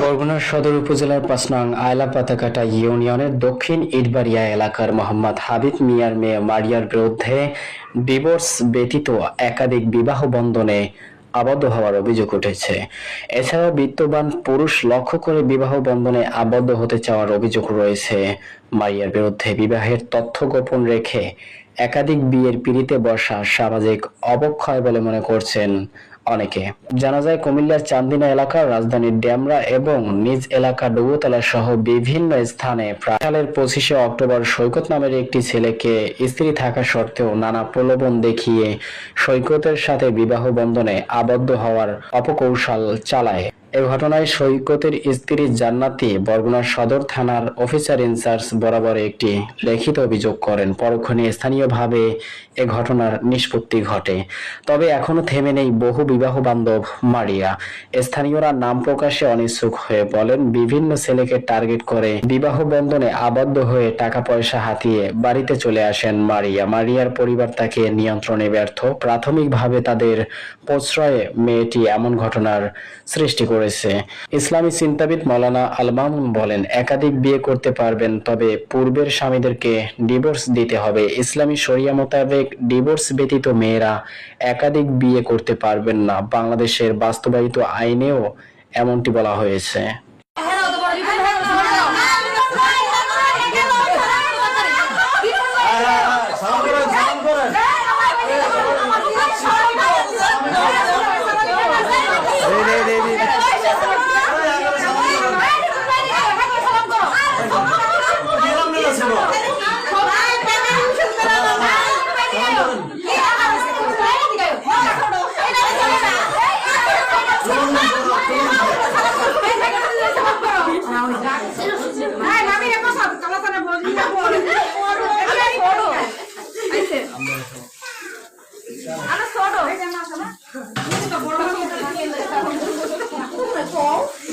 বরগুনা সদর উপজেলার পাঁচ নং আয়লা পাতাকাটা ইউনিয়নের দক্ষিণ ইটবাড়িয়া এলাকার মোহাম্মদ হাবিব মিয়ার মেয়ে মারিয়ার বিরুদ্ধে ডিভোর্স ব্যতীত একাধিক বিবাহ বন্ধনে আবদ্ধ হওয়ার অভিযোগ উঠেছে। এছাড়াও বিত্তবান পুরুষ লক্ষ্য করে বিবাহ বন্ধনে আবদ্ধ হতে চাওয়ার অভিযোগ রয়েছে। মারিয়ার বিরুদ্ধে বিবাহের তথ্য গোপন রেখে একাধিক বিয়ের পিড়িতে বসা সামাজিক অবক্ষয় বলে মনে করছেন অনেকে। জানা যায়, কুমিল্লার চান্দিনা এলাকার রাজধানীর ড্যামরা এবং নিজ এলাকা ডুবুতলা সহ বিভিন্ন স্থানে সালের পঁচিশে অক্টোবর সৈকত নামের একটি ছেলেকে স্ত্রী থাকা সত্ত্বেও নানা প্রলোভন দেখিয়ে সৈকতের সাথে বিবাহ বন্ধনে আবদ্ধ হওয়ার অপকৌশল চালায়। এ ঘটনায় সৈকতের স্ত্রী জান্নাতি বরগুনা সদর থানার অফিসার ইনচার্জ বরাবর একটি লিখিত অভিযোগ করেন। পরক্ষণে স্থানীয়ভাবে এ ঘটনার নিষ্পত্তি ঘটে। তবে এখনও থেমে নেই বহু বিবাহ বান্ধব মারিয়া। স্থানীয়রা নাম প্রকাশে অনিচ্ছুক হয়ে বলেন, বিভিন্ন ছেলেকে টার্গেট করে বিবাহ বন্ধনে আবদ্ধ হয়ে টাকা পয়সা হাতিয়ে বাড়িতে চলে আসেন মারিয়া। মারিয়ার পরিবার তাকে নিয়ন্ত্রণে ব্যর্থ। প্রাথমিকভাবে তাদের প্রশ্রয়ে মেয়েটি এমন ঘটনার সৃষ্টি করেছে ইসলামী চিন্তাবিদ মৌলানা আল মামুন বলেন, একাধিক বিয়ে করতে পারবেন, তবে পূর্বের স্বামীদেরকে ডিভোর্স দিতে হবে। ইসলামী শরিয়া মোতাবেক ডিভোর্স ব্যতীত মেয়েরা একাধিক বিয়ে করতে পারবেন না। বাংলাদেশের বাস্তবায়িত আইনেও এমনটি বলা হয়েছে। Ну, это было очень интересно. Ну, это было очень интересно.